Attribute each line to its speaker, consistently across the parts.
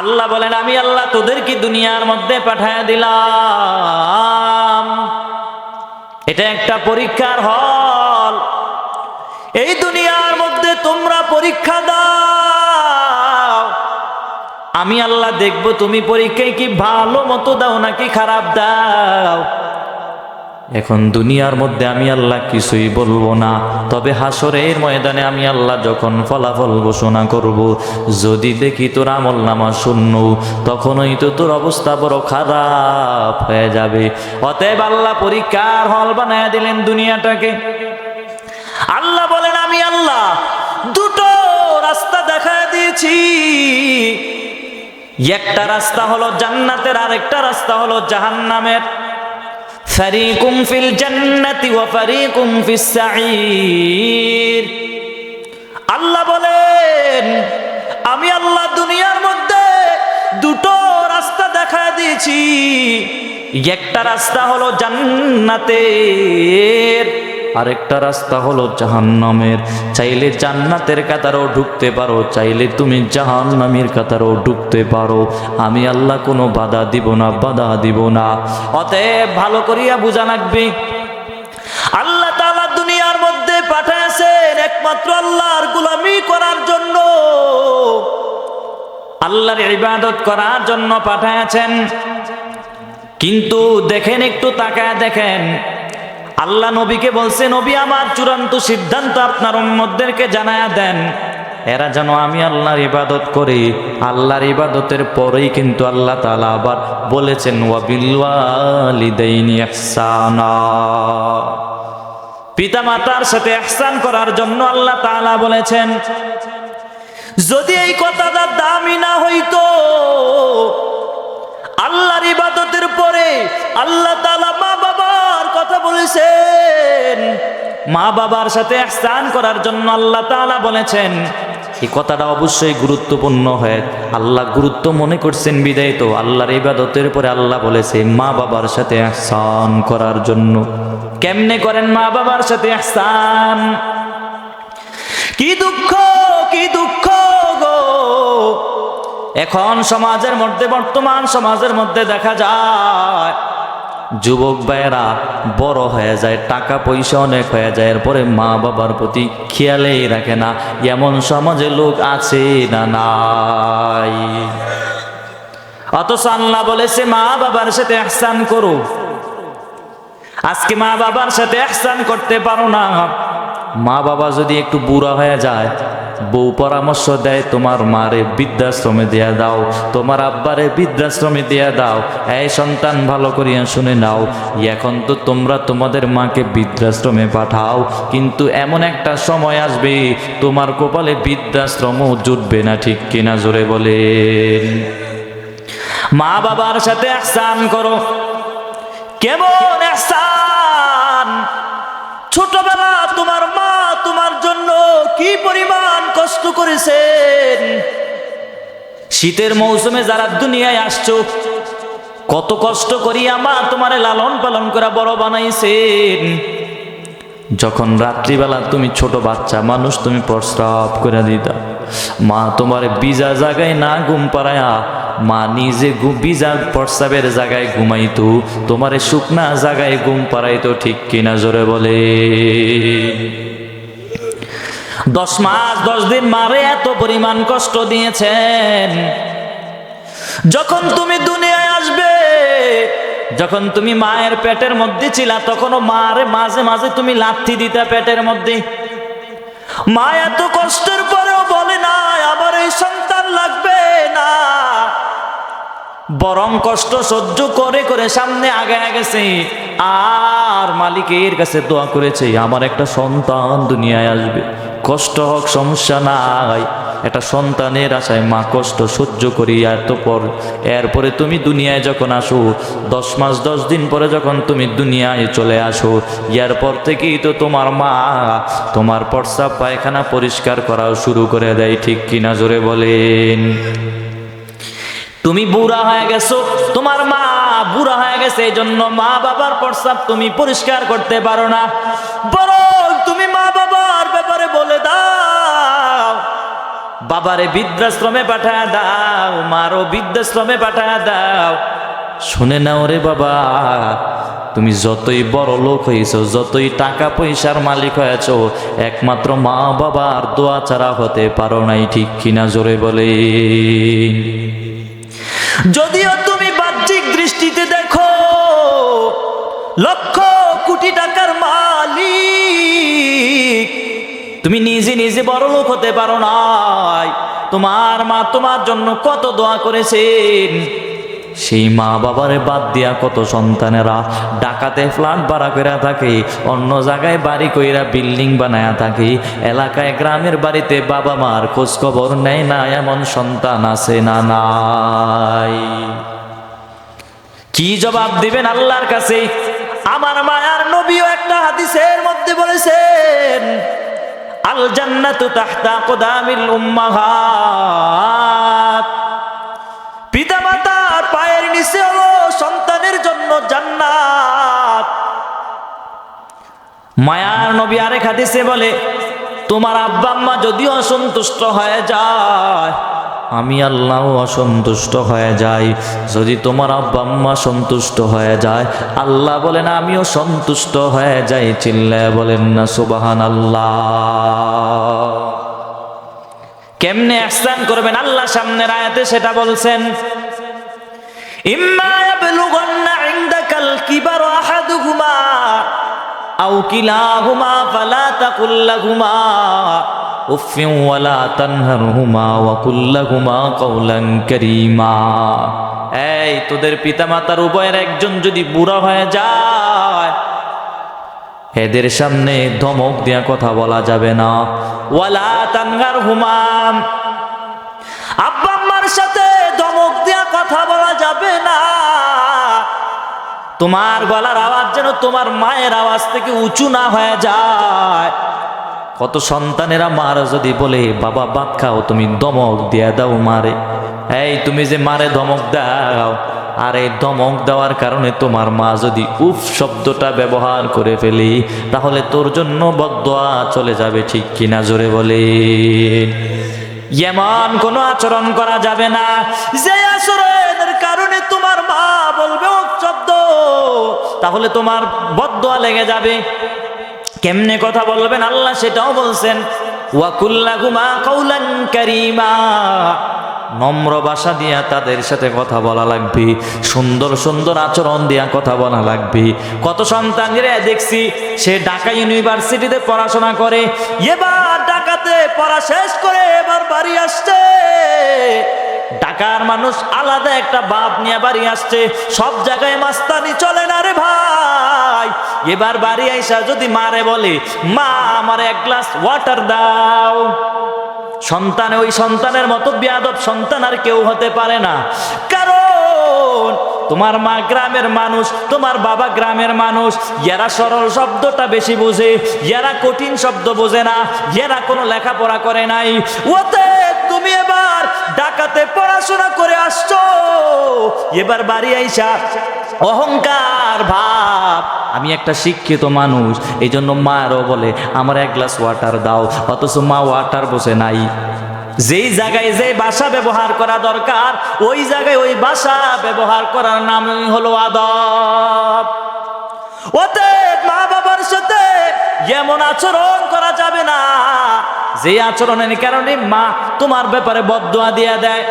Speaker 1: আল্লাহ বলেন, আমি আল্লাহ তোদেরকে দুনিয়ার মধ্যে পাঠায় দিলাম। এটা একটা পরীক্ষার হল। এই দুনিয়ার মধ্যে তোমরা পরীক্ষা দাও। আমি আল্লাহ দেখব, তুমি পরীক্ষায় কি ভালো মতো দাও নাকি খারাপ দাও? এখন দুনিয়ার মধ্যে আমি আল্লাহ কিছুই বলব না। তবে হাসরের ময়দানে আমি আল্লাহ যখন ফলাফল ঘোষণা করব, যদি দেখি তোর আমল নামা শূন্য, তখনই তো তোর অবস্থা বড় খারাপ হয়ে যাবে। অতএব আল্লাহ পরীক্ষার হল বানায় দিলেন দুনিয়াটাকে। আল্লাহ বলেন, আমি আল্লাহ দুটো রাস্তা দেখা দিয়েছি। একটা রাস্তা হলো জান্নাতের আর একটা রাস্তা হলো জাহান্নামের। ফারিকুম ফিল জান্নাতি ওয়া ফারিকুম ফিস সাঈর। আল্লাহ বলেন, আমি আল্লাহ দুনিয়ার মধ্যে দুটো রাস্তা দেখা দিয়েছি। একটা রাস্তা হলো জান্নাতের। আরেকটা রাস্তা হলো জাহান্নামের। চাইলে জান্নাতের কাতারও ঢুকতে পারো, চাইলে তুমি জাহান্নামের কাতারও ঢুকতে পারো। আমি আল্লাহ কোনো বাধা দিব না, বাধা দিব না। অতএব ভালো করিয়া বোঝা লাগবে। আল্লাহ তাআলা দুনিয়ার মধ্যে পাঠাইছেন একমাত্র আল্লাহর গোলামি করার জন্য। আল্লাহর ইবাদত করার জন্য পাঠাইছেন কিন্তু দেখেন, একটু তাকায় দেখেন। আল্লাহ নবীকে বলছে, নবী, আমার চূড়ান্ত সিদ্ধান্ত আপনার উম্মতদেরকে জানায়া দেন। এরা যেন আমি আল্লাহর ইবাদত করি। আল্লাহর ইবাদতের পরেই কিন্তু আল্লাহ তাআলা আবার বলেছেন পিতা মাতার সাথে ইহসান করার জন্য আল্লাহ তাআলা বলেছেন, যদি এই কথাটা দামি না হইতো আল্লাহর ইবাদতের পরে আল্লাহ তাআলা মা বাবার কথা বলেছেন। মা বাবার সাথে ইহসান করার জন্য আল্লাহ তাআলা বলেছেন, এই কথাটা অবশ্যই গুরুত্বপূর্ণ হয়। আল্লাহ গুরুত্ব মনে করছেন বিদায় তো, আল্লাহর ইবাদতের পরে আল্লাহ বলেছে মা বাবার সাথে ইহসান করার জন্য। কেমনে করেন মা বাবার সাথে ইহসান? কি দুঃখ কি দুঃখ গো। এখন সমাজের মধ্যে, বর্তমান সমাজের মধ্যে দেখা যায়, যুবক ভাইয়েরা বড় হয়ে যায়, টাকা পয়সা অনেক হয়ে যায়, এরপরে মা বাবার প্রতি খেয়ালেই রাখে না, এমন সমাজে লোক আছে না নাই। অথচ আল্লাহ বলেছে, মা বাবার সাথে এহসান করো। আজকে মা বাবার সাথে এহসান করতে পারো না। মা বাবা যদি একটু বুড়া হয়ে যায় বউ পরামর্শ দেয়, তোমার মারে বৃদ্ধাশ্রমে দেয়া দাও, তোমার আব্বারে বৃদ্ধাশ্রমে দেয়া দাও, এই সন্তান ভালো করিয়া শুনে নাও, এখন তো তোমরা তোমাদের মাকে বৃদ্ধাশ্রমে পাঠাও, কিন্তু এমন একটা সময় আসবে, তোমার কপালে বৃদ্ধাশ্রমও জুটবে না, ঠিক কিনা জোরে বলেন মা বাবার সাথে একসান করো। কেমন এহসান ছোটবেলা তোমার মা কি পরিমাণ কষ্ট করেছেন? শীতের মৌসুমে যারা দুনিয়ায় আসছো, কত কষ্ট করিয়া মা তোমারে লালন পালন করে বড় বানাইছেন। যখন রাত্রিবেলা তুমি ছোট বাচ্চা, মানুষ তুমি প্রস্রাব করে দিতা। মা তোমার বিজা জায়গায় না ঘুম পাড়ায়া, মা নিজে বিজা প্রস্রাবের জায়গায় ঘুমাইতো, তোমারে শুকনা জায়গায় ঘুম পাড়াইতো ঠিক কিনা জোরে বলে। দশ মাস, দশ দিন মারে এত পরিমাণ কষ্ট দিয়েছেন। যখন তুমি দুনিয়ায় আসবে, যখন তুমি মায়ের পেটের মধ্যে ছিলা, তখনও মারে মাঝে মাঝে তুমি লাথি দিতে পেটের মধ্যে। মা এত কষ্টের পরেও বলে না, আমার এই সন্তান লাগবে না। বরং কষ্ট সহ্য করে করে সামনে আগে গেছে। আর মালিকের কাছে দোয়া করেছে, আমার একটা সন্তান দুনিয়ায় আসবে। কষ্ট হোক, সমস্যা নাই। একটা সন্তানের আশায়, মা কষ্ট সহ্য করি এত পর। এরপরে তুমি দুনিয়ায় যখন আসো, দশ মাস, দশ দিন পরে যখন তুমি দুনিয়ায় চলে আসো, এরপর থেকেই তো তোমার মা তোমার প্রস্রাব পায়খানা পরিষ্কার করাও শুরু করে দেয়, ঠিক কিনা জোরে বলেন? তুমি বুড়া হয়ে গেছো, তোমার মা বুড়া হয়ে গেছে, এই জন্য মা বাবার প্রস্তাব তুমি পরিষ্কার করতে পারো না। বরং তুমি মা বাবার বৃদ্ধাশ্রমে পাঠা দাও, মারও বৃদ্ধাশ্রমে পাঠা দাও। শুনে নাও রে বাবা, তুমি যতই বড় লোক হয়েছ, যতই টাকা পয়সার মালিক হয়েছ, একমাত্র মা বাবার দোয়া ছাড়া হতে পারো নাই, ঠিক কিনা জোরে বলে? যদিও তুমি নিজে নিজে বড় লোক হতে পারো নাই। তোমার মা তোমার জন্য কত দোয়া করেছেন। সেই মা বাবারে বাদ দিয়া কত সন্তানেরা ডাকাতে ফ্ল্যাট ভাড়া করে থাকে, অন্য জায়গায় বাড়ি কইরা বিল্ডিং বানায়া থাকে, এলাকায় গ্রামের বাড়িতে বাবা মার খোঁজ খবর নেয় না, এমন সন্তান আছে না নাই। কি জবাব দিবেন আল্লাহর কাছে? আমার মায়ার নবীও একটা হাদিসের মধ্যে বলেছেন আল জান্নাতু তাহতা কোদামিল উম্মাহাত। পিতা মাতার পায়ের নিচে হলো সন্তানের জন্য জান্নাত। মায়ার নবী আরেক হাদিসে বলে, তোমার আব্বা আম্মা যদি অসন্তুষ্ট হয়ে যায় আমি আল্লাহ অসন্তুষ্ট হয়ে যাই। যদি তোমার আব্বা আম্মা সন্তুষ্ট হয়ে যায়, আল্লাহ বলেন, আমিও সন্তুষ্ট হয়ে যাই। চিল্লায় বলেন, না সুবাহান আল্লাহ কেমনে ihsan করবেন? আল্লাহ সামনের আয়াতে সেটা বলছেন, ইম্মা উফিন ওয়ালা তানহারহুমা ওয়া কুল লাহুমা কাওলান কারীমা। এই, তোদের পিতামাতার উভয়ের একজন যদি বুড়া হয়ে যায় এদের সামনে ধমক দিয়া কথা বলা যাবে না। ওয়ালা তানগার হুমাম সাথে ধমক দিয়া কথা বলা যাবে না। তোমার গলার আওয়াজ যেন তোমার মায়ের আওয়াজ থেকে উঁচু না হয়ে যায়। কত সন্তানেরা মার যদি বলে, বাবা, ভাত খাও, তুমি দমক দিয়া দাও মারে। এই, তুমি যে মারে ধমক দাও, আর এই ধমক দেওয়ার কারণে তোমার মা যদি উফ শব্দটা ব্যবহার করে ফেলি, তাহলে তোর জন্য বদয়া চলে যাবে, ঠিক কিনা জোরে বলে। এমন কোনো আচরণ করা যাবে না, যে আচরণের কারণে তোমার মা বলবে শব্দ, তাহলে তোমার বদয়া লেগে যাবে। কেমনে কথা বলবেন? আল্লাহ সেটাও বলছেন নম্র ভাষা দিয়া তাদের সাথে কথা বলা লাগবে, সুন্দর সুন্দর আচরণ দিয়া কথা বলা লাগবে। কত সন্তানরা দেখছি, সে ঢাকা ইউনিভার্সিটিতে পড়াশোনা করে, এবার ঢাকাতে পড়া শেষ করে এবার বাড়ি আসছে। ঢাকার মানুষ আলাদা একটা বাপ নিয়ে বাড়ি আসছে, সব জায়গায় মাস্তানি চলে না রে ভাই। এবার বাড়ি আইসা যদি মারে বলে, মা, আমার এক গ্লাস ওয়াটার দাও। সন্তান, ওই সন্তানের মতো বেয়াদব সন্তান আর কেউ হতে পারে না। কারণ, তোমার মা গ্রামের মানুষ, তোমার বাবা গ্রামের মানুষ, এরা সরল শব্দটা বেশি বোঝে, এরা কঠিন শব্দ বোঝে না, এরা কোনো লেখাপড়া করে নাই। ওতে তুমি এবার ডাকাতে পড়াশোনা করে আসছো। এবার বাড়ি আইসা অহংকার ভাব। আমি একটা শিক্ষিত মানুষ এই জন্য মারও বলে, আমার এক গ্লাস ওয়াটার দাও, অথচ মা ওয়াটার বসে নাই। যেই জায়গায় যে ভাষা ব্যবহার করা দরকার, ওই জায়গায় ওই ভাষা ব্যবহার করার নামই হলো আদব। ওতে মা বাবার সাথে এমন আচরণ করা যাবে না। যে আচরণের কারণে মা তোমার ব্যাপারে বদুয়া দিয়া দেয়।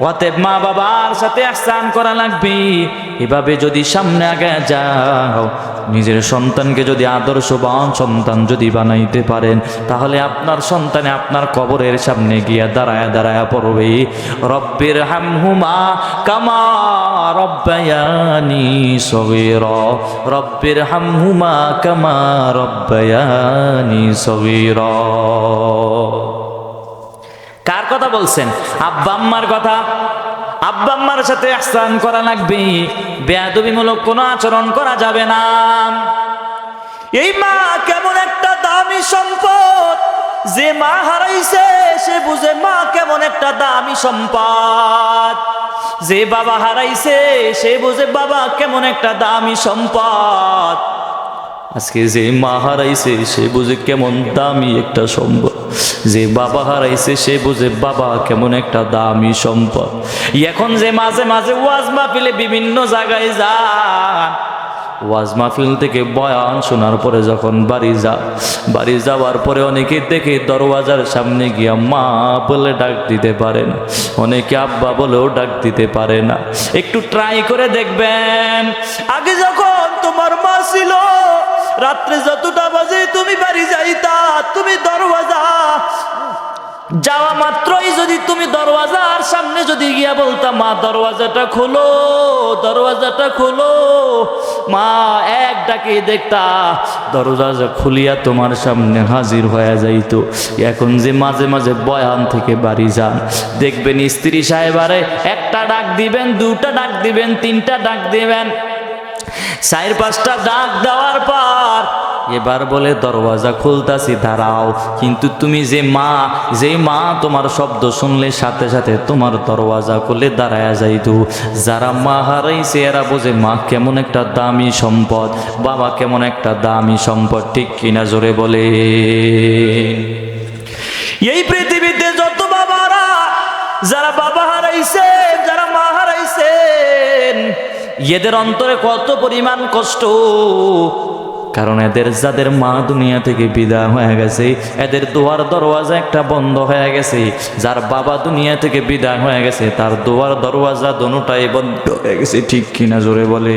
Speaker 1: অতএব মা বাবার সাথে আহসান করা লাগবে। এভাবে যদি সামনে আগে যাও, নিজের সন্তানকে যদি আদর্শবান সন্তান যদি বানাইতে পারেন, তাহলে আপনার সন্তানে আপনার কবরের সামনে গিয়া দাঁড়ায় দাঁড়ায় পড়বে। রব্বের হামহুমা কামা রব্বায়ানি সগীর। রব্বের হামহুমা কামা রব্বায়ানি সগীর। কার কথা বলছেন? আব্বা, আম্মার কথা? আব্বা আম্মার সাথে আহসান করা লাগবে। বেয়াদবিমূলক কোনো আচরণ করা যাবে না। এই মা কেমন একটা দামি সম্পদ। যে মা হারাইছে, সে বুঝে মা কেমন একটা দামি সম্পদ। যে বাবা হারাইছে, সে বুঝে বাবা কেমন একটা দামি সম্পদ। আজকে যে মা হারাইছে, সে বুঝে কেমন দামি একটা সম্পদ। যে বাবা হারাইছে সে বুঝে, বাবা, কেমন একটা দামি সম্পদ। এখন যে মাঝে মাঝে ওয়াজ মাহফিলে বিভিন্ন জায়গায় যান, ওয়াজ মাহফিল থেকে বয়ান শোনার পরে যখন বাড়ি যা, বাড়ি যাওয়ার পরে অনেকে দেখে দরওয়াজার সামনে গিয়া মা বলে ডাক দিতে পারে না। অনেকে আব্বা বলেও ডাক দিতে পারে না। একটু ট্রাই করে দেখবেন, আগে যখন তোমার মা ছিল রাত্রে যতটা বাজে তুমি বাড়ি যাইতা, তুমি দরওয়াজা। যাওয়া মাত্রই যদি তুমি দরওয়াজার সামনে যদি গিয়া বলতা, মা, দরওয়াজাটা খোলো দরওয়াজাটা খোলো। মা, এক ডাকে দেখতা, দরওয়াজা খুলিয়া তোমার সামনে হাজির হয়ে যাইতো। এখন যে মাঝে মাঝে বয়ান থেকে বাড়ি যান। দেখবেন স্ত্রী সাহেবারে একটা ডাক দিবেন, দুটা ডাক দিবেন, তিনটা ডাক দিবেন। চার পাঁচটা ডাক দেওয়ার পর এবার বলে, দরওয়াজা খুলতাছি, দাঁড়াও। কিন্তু তুমি যে মা যে মা তোমার শব্দ শুনলে, সাথে সাথে তোমার দরওয়াজা খুলে দাঁড়ায় যাইতো। যারা মা হারাইছে, এরা বোঝে, মা কেমন একটা দামি সম্পদ, বাবা কেমন একটা দামি সম্পদ। ঠিক কিনা জোরে বলে। এই পৃথিবীতে যত বাবারা, যারা বাবা হারাইছেন যারা মা হারাইছেন, এদের অন্তরে কত পরিমাণ কষ্ট। কারণ এদের যাদের মা দুনিয়া থেকে বিদা হয়ে গেছে, এদের দোয়ার দরওয়াজা একটা বন্ধ হয়ে গেছে। যার বাবা দুনিয়া থেকে বিদায় হয়ে গেছে, তার দোয়ার দরওয়াজা দোনোটাই বন্ধ হয়ে গেছে। ঠিক কিনা জোরে বলে